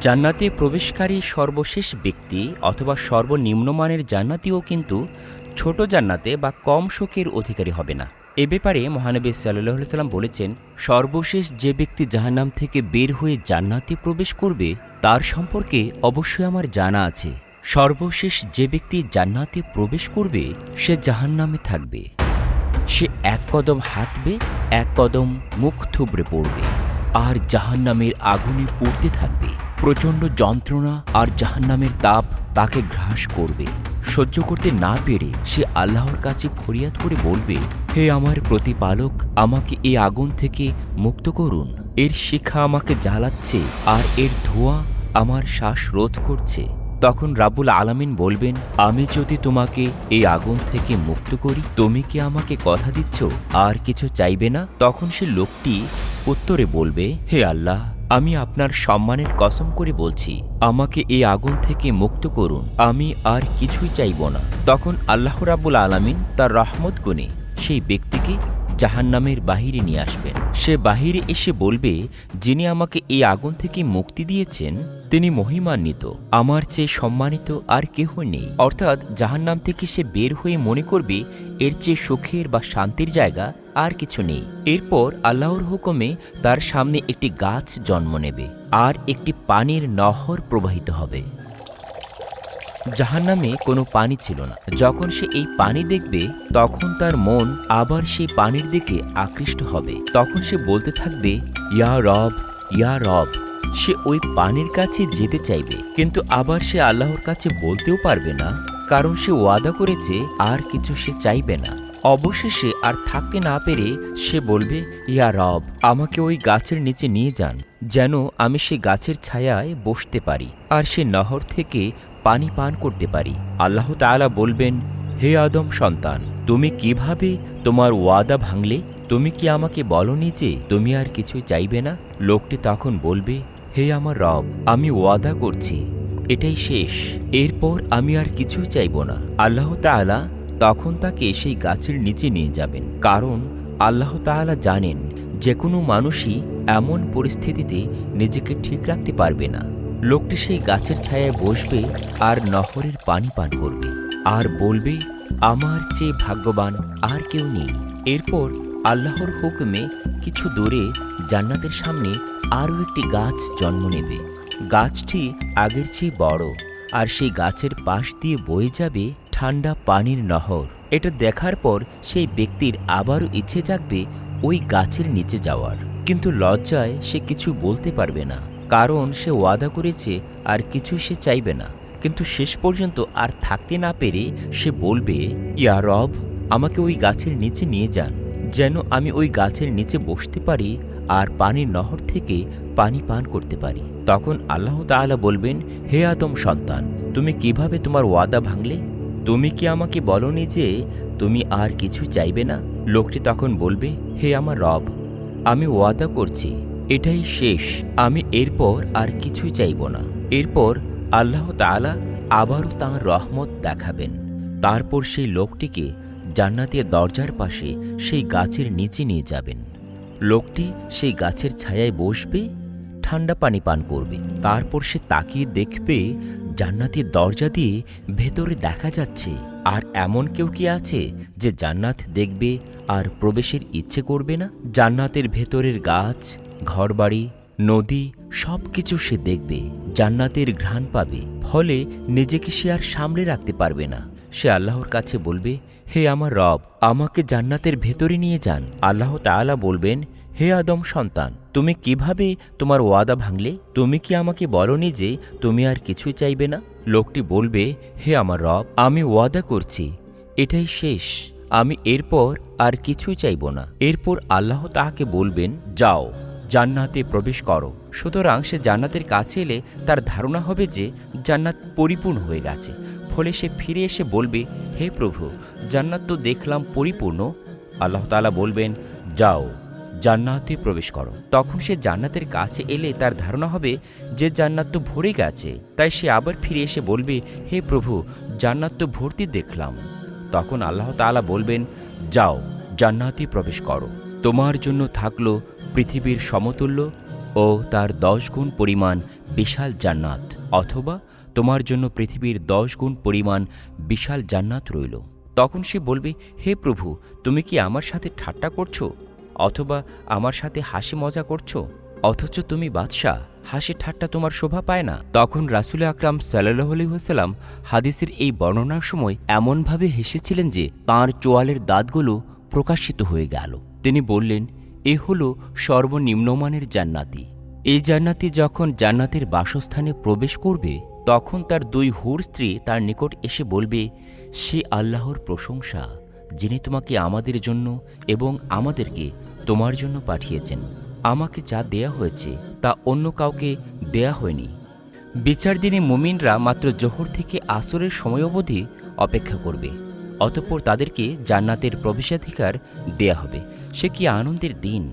জান্নাতে প্রবেশকারী সর্বশেষ ব্যক্তি অথবা সর্বনিম্নমানের জান্নাতিও কিন্তু ছোট জান্নাতে বা কম শোকের অধিকারী হবে না। এ ব্যাপারে মহানবী সাল্লাহ সাল্লাম বলেছেন, সর্বশেষ যে ব্যক্তি জাহান্নাম থেকে বের হয়ে জান্নাতে প্রবেশ করবে, তার সম্পর্কে অবশ্যই আমার জানা আছে। সর্বশেষ যে ব্যক্তি জান্নাতে প্রবেশ করবে, সে জাহান্নামে থাকবে। সে এক কদম হাঁটবে, এক কদম মুখ থুবড়ে পড়বে। আর জাহান্নামের আগুনে পড়তে থাকবে। প্রচণ্ড যন্ত্রণা আর জাহান্নামের তাপ তাকে গ্রাস করবে। সহ্য করতে না পেরে সে আল্লাহর কাছে ফরিয়াদ করে বলবে, হে আমার প্রতিপালক, আমাকে এই আগুন থেকে মুক্ত করুন। এর শিখা আমাকে জ্বালাচ্ছে আর এর ধোঁয়া আমার শ্বাস রোধ করছে। তখন রাবুল আলামিন বলবেন, আমি যদি তোমাকে এই আগুন থেকে মুক্ত করি, তুমি কি আমাকে কথা দিচ্ছ? আর কিছু চাইবে না? তখন সে লোকটি উত্তরে বলবে, হে আল্লাহ আমি আপনার সম্মানের কসম করে বলছি, আমাকে এই আগুন থেকে মুক্ত করুন, আমি আর কিছুই চাইব না। তখন আল্লাহ রাবুল আলামিন তার রহমত গুণে সেই ব্যক্তিকে জাহান্নামের বাহিরে নিয়ে আসবেন। সে বাহিরে এসে বলবে, যিনি আমাকে এই আগুন থেকে মুক্তি দিয়েছেন, তিনি মহিমান্বিত। আমার চেয়ে সম্মানিত আর কেহ নেই। অর্থাৎ জাহান্নাম থেকে সে বের হয়ে মনে করবে, এর চেয়ে সুখের বা শান্তির জায়গা আর কিছু নেই। এরপর আল্লাহর হুকুমে তার সামনে একটি গাছ জন্ম নেবে, আর একটি পানির নহর প্রবাহিত হবে। জাহান্নামে কোনো পানি ছিল না। যখন সে এই পানি দেখবে, তখন তার মন আবার সেই পানির দিকে আকৃষ্ট হবে। তখন সে বলতে থাকবে, ইয়া রব ইয়া রব, সে ওই পানির কাছে যেতে চাইবে। কিন্তু আবার সে আল্লাহর কাছে বলতেও পারবে না, কারণ সে ওয়াদা করেছে, আর কিছু সে চাইবে না। অবশেষে আর থাকতে না পেরে সে বলবে, ইয়া রব, আমাকে ওই গাছের নিচে নিয়ে যান, যেন আমি সে গাছের ছায়ায় বসতে পারি। আর সে নহর থেকে পানি পান করতে পারি। আল্লাহ তাআলা বলবেন, হে আদম সন্তান, তুমি কীভাবে তোমার ওয়াদা ভাঙলে? তুমি কি আমাকে বলনি যে তুমি আর কিছু চাইবে না? লোকটি তখন বলবে, হে আমার রব, আমি ওয়াদা করছি, এটাই শেষ। এরপর আমি আর কিছুই চাইব না। আল্লাহ তাআলা তখন তাকে সেই গাছের নিচে নিয়ে যাবেন। কারণ আল্লাহ তাআলা জানেন যে কোনো মানুষই এমন পরিস্থিতিতে নিজেকে ঠিক রাখতে পারবে না। লোকটি সেই গাছের ছায়ায় বসবে আর নহরের পানি পান করবে আর বলবে, আমার চেয়ে ভাগ্যবান আর কেউ নেই। এরপর আল্লাহর হুকুমে কিছু দূরে জান্নাতের সামনে আরও একটি গাছ জন্ম নেবে। গাছটি আগের চেয়ে বড় আর সেই গাছের পাশ দিয়ে বয়ে যাবে ঠান্ডা পানির নহর। এটা দেখার পর সেই ব্যক্তির আবারও ইচ্ছে জাগবে ওই গাছের নিচে যাওয়ার। কিন্তু লজ্জায় সে কিছু বলতে পারবে না। কারণ সে ওয়াদা করেছে আর কিছু সে চাইবে না। কিন্তু শেষ পর্যন্ত আর থাকতে না পেরে সে বলবে, ইয়া রব, আমাকে ওই গাছের নিচে নিয়ে যান, যেন আমি ওই গাছের নিচে বসতে পারি আর পানির নহর থেকে পানি পান করতে পারি। তখন আল্লাহ তাআলা বলবেন, হে আদম সন্তান, তুমি কীভাবে তোমার ওয়াদা ভাঙলে? তুমি কি আমাকে বলনি যে তুমি আর কিছু চাইবে না? লোকটি তখন বলবে, হে আমার রব, আমি ওয়াদা করছি এটাই শেষ। আমি এরপর আর কিছুই চাইব না। এরপর আল্লাহ তাআলা আবারও তাঁর রহমত দেখাবেন। তারপর সেই লোকটিকে জান্নাতের দরজার পাশে সেই গাছের নিচে নিয়ে যাবেন। লোকটি সেই গাছের ছায়ায় বসবে, ঠান্ডা পানি পান করবে। তারপর সে তাকিয়ে দেখবে জান্নাতের দরজা দিয়ে ভেতরে দেখা যাচ্ছে, আর এমন কেউ কি আছে যে জান্নাত দেখবে আর প্রবেশের ইচ্ছে করবে না? জান্নাতের ভেতরের গাছ ঘরবাড়ি, নদী সব কিছু সে দেখবে, জান্নাতের ঘ্রাণ পাবে। ফলে নিজেকে সে আর সামলে রাখতে পারবে না। সে আল্লাহর কাছে বলবে, হে আমার রব, আমাকে জান্নাতের ভেতরে নিয়ে যান। আল্লাহ তাআলা বলবেন, হে আদম সন্তান, তুমি কীভাবে তোমার ওয়াদা ভাঙলে? তুমি কি আমাকে বলনি যে তুমি আর কিছুই চাইবে না? লোকটি বলবে, হে আমার রব, আমি ওয়াদা করছি, এটাই শেষ। আমি এরপর আর কিছুই চাইব না। এরপর আল্লাহ তাহাকে বলবেন, যাও। জান্নাতে প্রবেশ করো। সুতরাং সে জান্নাতের কাছে এলে তার ধারণা হবে যে জান্নাত পরিপূর্ণ হয়ে গেছে। ফলে সে ফিরে এসে বলবে, হে প্রভু, জান্নাত তো দেখলাম পরিপূর্ণ। আল্লাহ তাআলা বলবেন, যাও, জান্নাতে প্রবেশ করো। তখন সে জান্নাতের কাছে এলে তার ধারণা হবে যে জান্নাত তো ভরে গেছে। তাই সে আবার ফিরে এসে বলবে, হে প্রভু, জান্নাত তো ভর্তি দেখলাম। তখন আল্লাহ তাআলা বলবেন, যাও, জান্নাতে প্রবেশ করো। তোমার জন্য থাকল পৃথিবীর সমতুল্য ও তার দশ গুণ পরিমাণ বিশাল জান্নাত, অথবা তোমার জন্য পৃথিবীর দশ গুণ পরিমাণ বিশাল জান্নাত রইল। তখন সে বলবে, হে প্রভু, তুমি কি আমার সাথে ঠাট্টা করছ? অথবা আমার সাথে হাসি মজা করছ? অথচ তুমি বাদশাহ, হাসি ঠাট্টা তোমার শোভা পায় না। তখন রাসুল আকরাম সাল্লাহ আলহিহাস্লাম হাদিসের এই বর্ণনার সময় এমনভাবে হেসেছিলেন যে তাঁর চোয়ালের দাঁতগুলো প্রকাশিত হয়ে গেল। তিনি বললেন এ হল সর্বনিম্নমানের জান্নাতি। এই জান্নাতি যখন জান্নাতের বাসস্থানে প্রবেশ করবে, তখন তার দুই হুর স্ত্রী তার নিকট এসে বলবে, সে আল্লাহর প্রশংসা, যিনি তোমাকে আমাদের জন্য এবং আমাদেরকে তোমার জন্য পাঠিয়েছেন। আমাকে যা দেয়া হয়েছে, তা অন্য কাউকে দেয়া হয়নি। বিচার দিনে মুমিনরা মাত্র জোহর থেকে আসরের সময় অবধি অপেক্ষা করবে, অতঃপর তাদেরকে জান্নাতের প্রবেশাধিকার দেয়া হবে। সে কি আনন্দের দিন?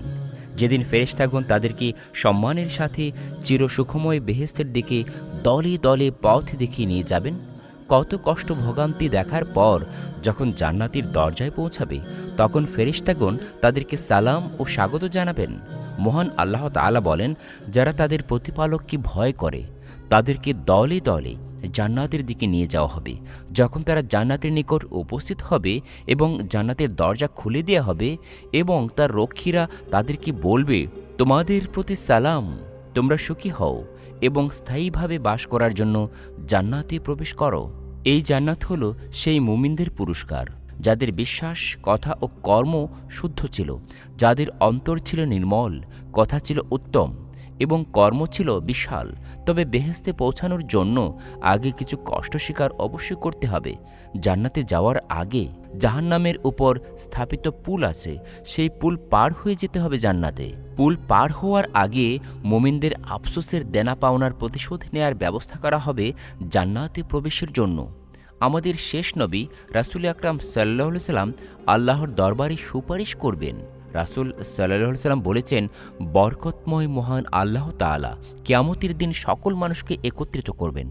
যেদিন ফেরেশতাগণ তাদেরকে সম্মানের সাথে চিরসুখময় বেহেস্তের দিকে দলে দলে পথ দেখিয়ে নিয়ে যাবেন, কত কষ্ট ভোগান্তি দেখার পর যখন জান্নাতির দরজায় পৌঁছাবে, তখন ফেরেশতাগণ তাদেরকে সালাম ও স্বাগত জানাবেন। মহান আল্লাহ তাআলা বলেন, যারা তাদের প্রতিপালককে ভয় করে, তাদেরকে দলে দলে জান্নাতের দিকে নিয়ে যাওয়া হবে। যখন তারা জান্নাতের নিকট উপস্থিত হবে এবং জান্নাতের দরজা খুলে দেওয়া হবে এবং তার রক্ষীরা তাদেরকে বলবে, তোমাদের প্রতি সালাম, তোমরা সুখী হও এবং স্থায়ীভাবে বাস করার জন্য জান্নাতে প্রবেশ করো। এই জান্নাত হল সেই মুমিনদের পুরস্কার, যাদের বিশ্বাস, কথা ও কর্ম শুদ্ধ ছিল, যাদের অন্তর ছিল নির্মল, কথা ছিল উত্তম। এবং কর্ম ছিল বিশাল, তবে বেহেস্তে পৌঁছানোর জন্য আগে কিছু কষ্ট স্বীকার অবশ্যই করতে হবে। জান্নাতে যাওয়ার আগে জাহান্নামের উপর স্থাপিত পুল আছে, সেই পুল পার হয়ে যেতে হবে জান্নাতে। পুল পার হওয়ার আগে মোমিনদের আফসোসের দেনা পাওনার প্রতিশোধ নেয়ার ব্যবস্থা করা হবে জান্নাতে প্রবেশের জন্য। আমাদের শেষ নবী রাসুল আকরাম সাল্লাহ সাল্লাম আল্লাহর দরবারে সুপারিশ করবেন। রাসুল সাল্লাহ সাল্লাম বলেছেন, বরকতময় মহান আল্লাহ তাআলা কিয়ামতের দিন সকল মানুষকে একত্রিত করবেন।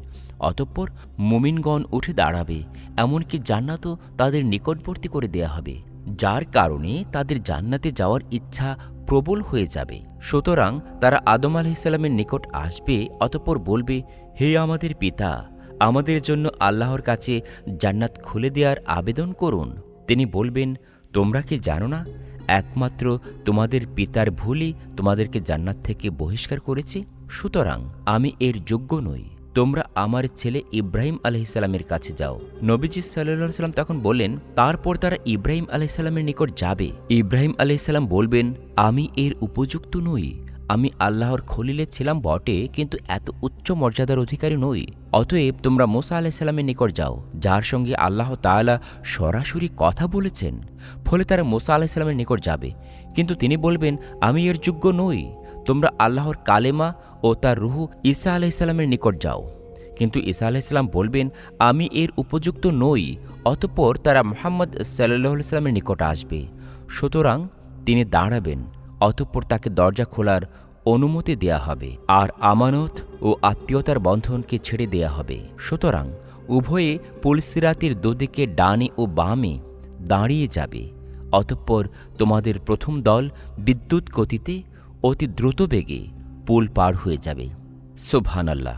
অতঃপর মুমিনগণ উঠে দাঁড়াবে, এমনকি জান্নাতও তাদের নিকটবর্তী করে দেয়া হবে। যার কারণে তাদের জান্নাতে যাওয়ার ইচ্ছা প্রবল হয়ে যাবে। সুতরাং তারা আদম আলাইসাল্লামের নিকট আসবে, অতঃপর বলবে, হে আমাদের পিতা, আমাদের জন্য আল্লাহর কাছে জান্নাত খুলে দেওয়ার আবেদন করুন। তিনি বলবেন, তোমরা কি জানো না একমাত্র তোমাদের পিতার ভুলই তোমাদেরকে জান্নাত থেকে বহিষ্কার করেছে। সুতরাং আমি এর যোগ্য নই। তোমরা আমার ছেলে ইব্রাহিম আলহিসাল্লামের কাছে যাও। নবীজি সাল্লা সাল্লাম তখন বললেন, তারপর তারা ইব্রাহিম আলহিসাল্লামের নিকট যাবে। ইব্রাহিম আলহিসাল্লাম বলবেন, আমি এর উপযুক্ত নই। আমি আল্লাহর খলিলে ছিলাম বটে, কিন্তু এত উচ্চ মর্যাদার অধিকারী নই। অতএব তোমরা মোসা আলাইসাল্লামের নিকট যাও, যার সঙ্গে আল্লাহ তাআলা সরাসরি কথা বলেছেন। ফলে তারা মোসা আলাইসাল্লামের নিকট যাবে। কিন্তু তিনি বলবেন, আমি এর যোগ্য নই। তোমরা আল্লাহর কালেমা ও তার রুহু ঈসা আলাইসাল্লামের নিকট যাও। কিন্তু ঈসা আলাইসাল্লাম বলবেন, আমি এর উপযুক্ত নই, অতঃপর তারা মোহাম্মদ সাল্লাহ সাল্লামের নিকট আসবে। সুতরাং তিনি দাঁড়াবেন। অতঃপর তাকে দরজা খোলার অনুমতি দেয়া হবে আর আমানত ও আত্মীয়তার বন্ধনকে ছেড়ে দেয়া হবে। সুতরাং উভয়ে পুলসিরাতের দুদিকে ডানে ও বামে দাঁড়িয়ে যাবে। অতঃপর তোমাদের প্রথম দল বিদ্যুৎ গতিতে অতি দ্রুত বেগে পুল পার হয়ে যাবে। সোভান আল্লাহ